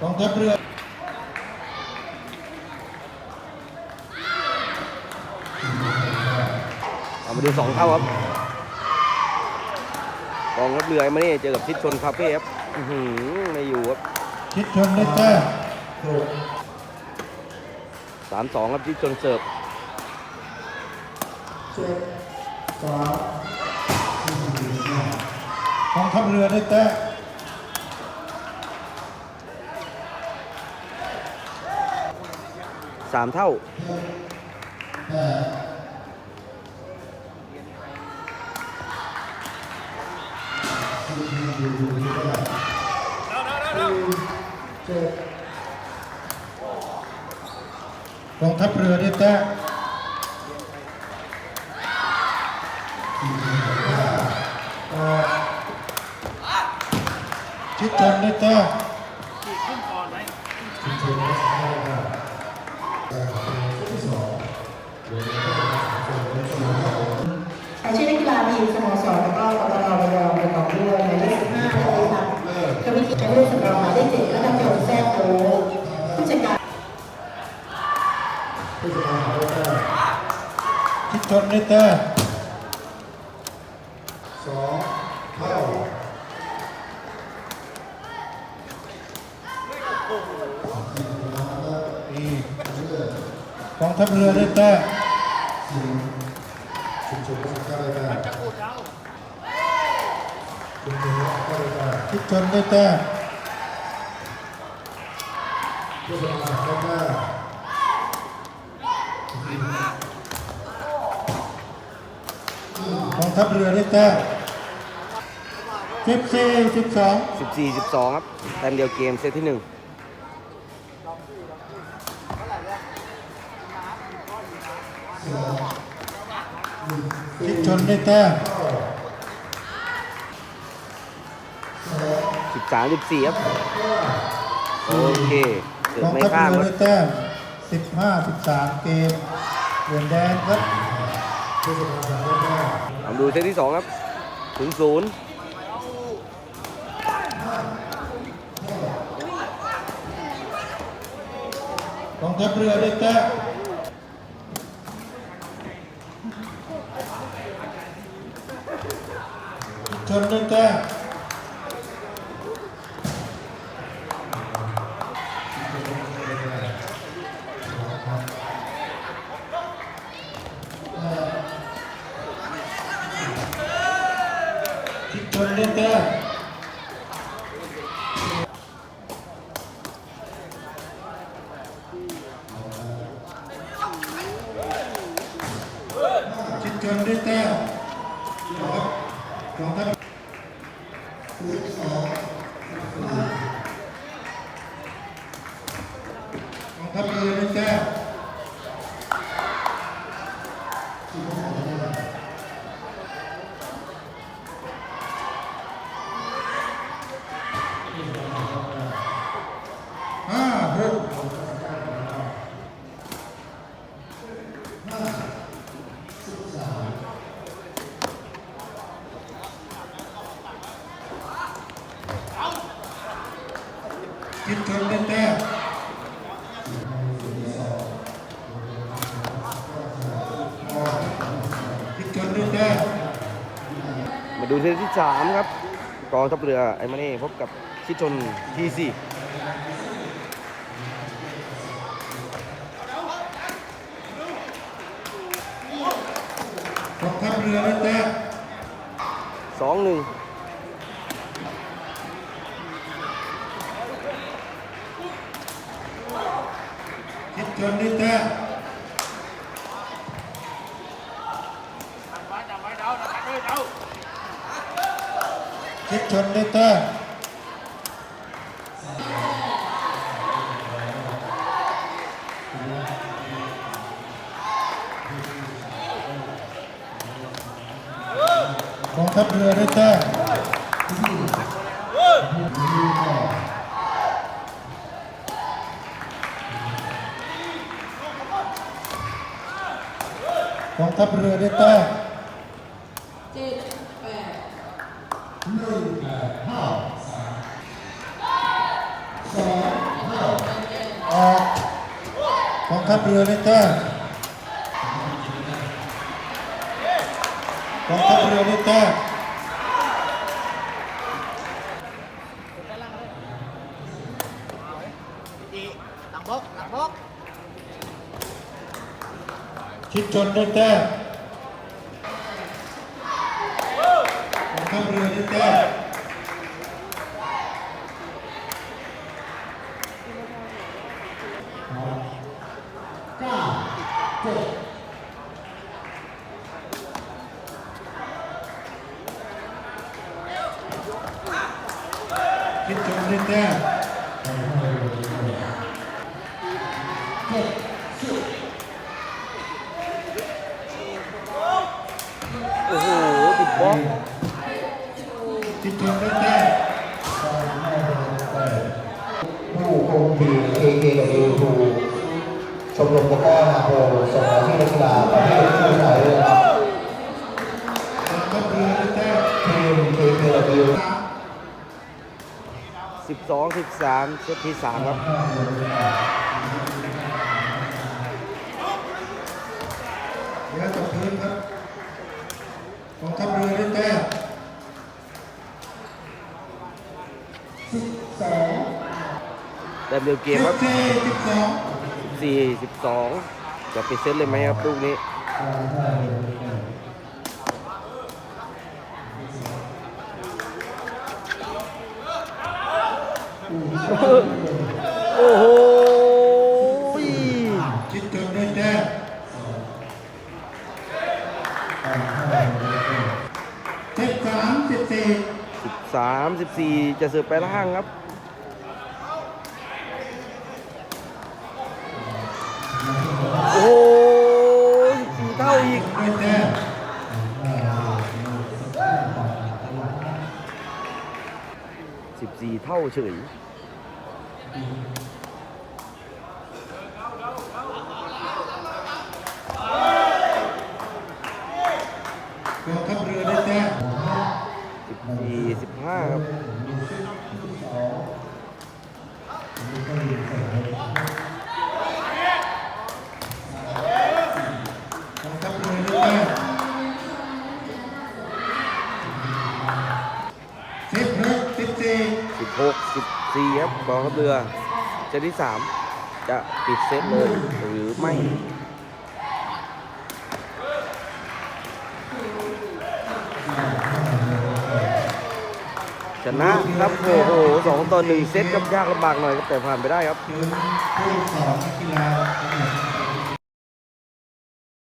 กองทัพเรือเอามาดูสองเท่าครับกองทัพเรือมานี่เจอกับทิศชนคาเฟ่ครับอื้อหือไม่อยู่ครับชิดชนได้แต้มสามสองครับทิศชนเสิร์ฟกองทัพเรือได้แต้ มสามเท่า กองทัพเรือได้แต้ชิดชนได้แต้ รายชื่อนักกีฬาทีมสโมสรแล้วก็กตนระยองประกอบด้วยหมายเลข15นายศักวิทย์ชัยรุ่งสำรองหมายเลข7และดำรงแซ่โตผู้จัดการชิดชนได้แต้มก องทัพเรือได้แต้มชิดชนได้แต้มกองทัพเรือได้แต้มสิบสี่สิบสอง14 12 ครับแต้มเดียวเกมเซตที่หนึ่ง ชิดชนได้แต้ม13 14ครับ โอเคเสิร์กฟองไม่ทัพข้ามเรือครัได้บแต้มสิบห้าสิบสามเกมเหลือนแดงครับเอาดูเซตที่สองครับศูนย์ศูนย์กองทัพเรือได้แต้ม ชนได้แต้มชิดชนได้แต้มชิดชนได้แต้มครับกอง ทัพกองทัพเรือไม่แจ้ง ชิดชนได้แต้มชิดชนได้แต้มมาดูเซตที่สามครับกองทัพเรือไอ้มานี่พบกับชิดชนทีซีกองทัพเรือได้แต้มสองหนึ่ง ชนได้แต้มชิดชนได้แต้มกองทัพเรือได้แต้ม กองทัพเรือได้แต้มเจ็ดแปดหนึ่งแปดห้าสามสองห้าออกกองทัพเรือได้แต้มกองทัพเรือได้แต้มหลังบกหลังบก ชิดชนได้แต้มกองทัพเรือได้แต้มคิดชมได้แต้ม โอ้โห ติดบล็อก คิดชมได้แต้ม ผู้ คุมทีม KKW ทูชมรมตะกร้อนาโพส่งมาที่นักกีฬาประเภทผู้ชายด้วยครับกองทัพเรือได้แต้มทีม KKW 12 13เซตที่ 3 ครับ เรือตกพื้นครับกองทัพเรือได้แต้ม แต้ มเดียวเกมสิครับบสี่สิบสอง4 12จะปิดเซตเลยไหมครับลูกนี้โอ้โหคิดชมได้แต้มสิบสามสิบสี่13 14จะเสิร์ฟไปล่างครับ โอ้โหสี่เท่า อีกได้แต้ม14 เท่าเฉย กองทัพเรือได้แต้ม 14 15 ครับ กองทัพเรือได้แต้มสิบหกสิบสี่ ซีครับกองทัพเรือเซตที่ 3 จะปิดเซตเลยหรือไม่ชนะครับโอ้โหสองต่อหนึ่งเซตครับยากลำบากหน่อยครับแต่ผ่านไปได้ครับ